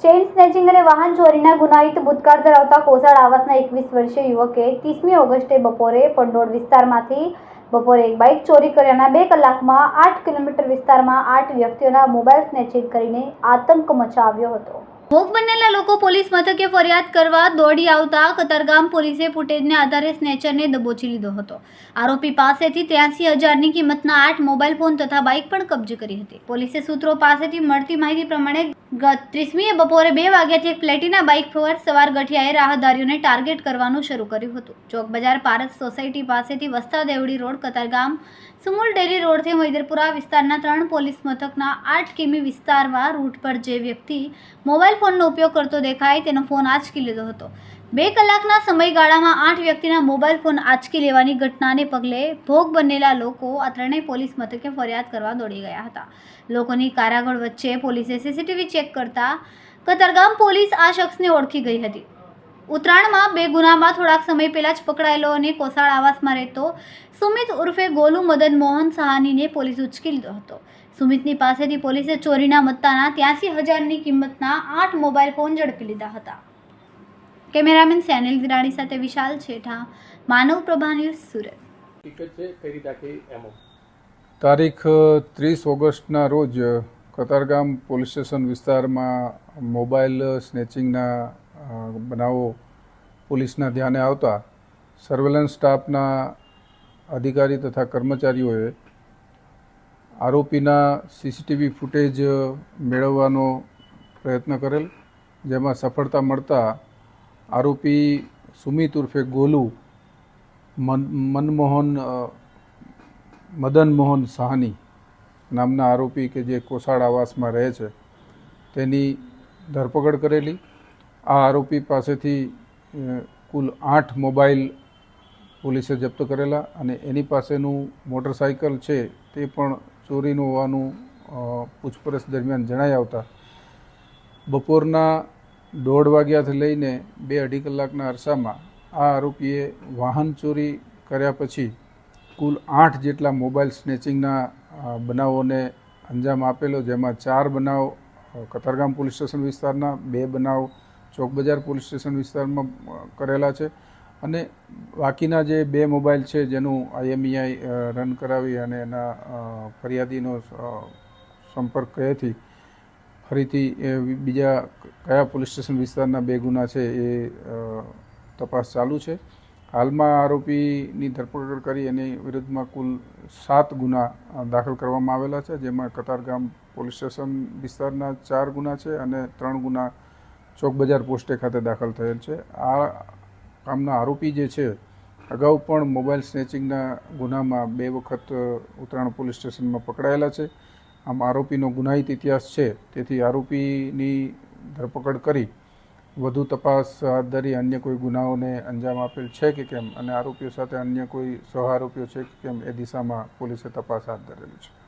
Chain snatching અને વાહન ચોરીના ગુનાહિત ભૂતકાળ ધરાવતા કોસાળ આવાસના એકવીસ વર્ષીય યુવકે ત્રીસમી ઓગસ્ટે બપોરે પંડોળ વિસ્તારમાંથી બપોરે એક બાઇક ચોરી કર્યાના બે કલાકમાં આઠ કિલોમીટર વિસ્તારમાં આઠ વ્યક્તિઓના મોબાઈલ સ્નેચિંગ કરીને આતંક મચાવ્યો હતો. ભોગ બનેલા લોકો પોલીસ મથકે ફરિયાદ કરવા દોડી આવતા કતારગામ પોલીસે ફૂટેજને આધારે સ્નેચરને દબોચી લીધો હતો. આરોપી પાસેથી ત્યાંસી હજારની કિંમતના આઠ મોબાઈલ ફોન તથા બાઇક પણ કબજે કરી હતી. પોલીસે સૂત્રો પાસેથી મળતી માહિતી પ્રમાણે ગત ત્રીસમીએ બપોરે બે વાગ્યાથી એક પ્લેટિના બાઇક પર સવાર ગઠિયાએ રાહદારીઓને ટાર્ગેટ કરવાનું શરૂ કર્યું હતું. ચોક બજાર પારસ સોસાયટી પાસેથી વસ્તા દેવડી રોડ, કતારગામ, સુમુલ ડેરી રોડથી મૈદરપુરા વિસ્તારના ત્રણ પોલીસ મથકના આઠ કિમી વિસ્તારમાં રૂટ પર જે વ્યક્તિ મોબાઈલ ફોનનો ઉપયોગ કરતો દેખાય તેનો ફોન આંચકી લીધો હતો. બે કલાકના સમયગાળામાં આઠ વ્યક્તિના મોબાઈલ ફોન આંચકી લેવાની ઘટનાને પગલે ભોગ બનેલા લોકો આ ત્રણેય પોલીસ મથકે ફરિયાદ કરવા દોડી ગયા હતા. લોકોની કારાગળ વચ્ચે પોલીસે સીસીટીવી ચેક કરતા કતરગામ પોલીસ આ શખ્સને ઓળખી ગઈ હતી. ઉત્તરાયણમાં બે ગુનામાં થોડાક સમય પહેલા જ પકડાયેલો અને કોસાળ આવાસમાં રહેતો સુમિત ઉર્ફે ગોલુ મદન મોહન સહાનીને પોલીસ ઉચકી લીધો હતો. સુમિતની પાસેથી પોલીસે ચોરીના મત્તાના ત્યાંસી હજારની કિંમતના આઠ મોબાઈલ ફોન ઝડપી લીધા હતા. કેમેરામેન સેનિલ વિરાણી સાથે વિશાલ છેઠા માનવ પ્રભા ન્યૂઝ સુરત. તારીખ ત્રીસ ઓગસ્ટના રોજ કતારગામ પોલીસ સ્ટેશન વિસ્તારમાં મોબાઈલ સ્નેચિંગના બનાવો પોલીસના ધ્યાને આવતા સર્વેલન્સ સ્ટાફના અધિકારી તથા કર્મચારીઓએ આરોપીના સીસીટીવી ફૂટેજ મેળવવાનો પ્રયત્ન કરેલ, જેમાં સફળતા મળતા આરોપી સુમિત ઉર્ફે ગોલુ, મન, મનમોહન મદન મોહન સાહની નામના આરોપી કે જે કોસાડ આવાસમાં રહે છે, તેની ધરપકડ કરેલી. આ આરોપી પાસેથી કુલ આઠ મોબાઈલ પોલીસે જપ્ત કરેલા અને એની પાસેનું મોટરસાઇકલ છે તે પણ ચોરીનું હોવાનું પૂછપરછ દરમિયાન જણાઈ આવતા. બપોરના દોઢ વાગ્યાથી લઈને બે અઢી કલાકના અરસામાં આ આરોપીએ વાહન ચોરી કર્યા પછી કુલ આઠ જેટલા મોબાઈલ સ્નેચિંગના બનાવોને અંજામ આપેલો, જેમાં ચાર બનાવ કતારગામ પોલીસ સ્ટેશન વિસ્તારના, બે બનાવ ચોક બજાર પોલીસ સ્ટેશન વિસ્તારમાં કરેલા છે. અને બાકીના જે બે મોબાઈલ છે, જેનું આઈએમઈઆઈ રન કરાવી અને એના ફરિયાદીનો સંપર્ક કયાથી ફરીથી બીજા કયા પોલીસ સ્ટેશન વિસ્તારના બે ગુના છે એ તપાસ ચાલુ છે. હાલમાં આરોપીની ધરપકડ કરી એની વિરુદ્ધમાં કુલ સાત ગુના દાખલ કરવામાં આવેલા છે, જેમાં કતારગામ પોલીસ સ્ટેશન વિસ્તારના ચાર ગુના છે અને ત્રણ ગુના ચોક બજાર પોસ્ટે ખાતે દાખલ થયેલ છે. આ કામના આરોપી જે છે, અગાઉ પણ મોબાઈલ સ્નેચિંગના ગુનામાં બે વખત ઉત્તરાયણ પોલીસ સ્ટેશનમાં પકડાયેલા છે. આમ આરોપીનો ગુનાહિત ઇતિહાસ છે. તેથી આરોપીની ધરપકડ કરી વધુ તપાસ હાથ ધરી અન્ય કોઈ ગુનાઓને અંજામ આપેલ છે કે કેમ? અને આરોપીઓ સાથે અન્ય કોઈ સહ આરોપીઓ છે કે કેમ? એ દિશામાં પોલીસે તપાસ હાથ ધરેલી છે.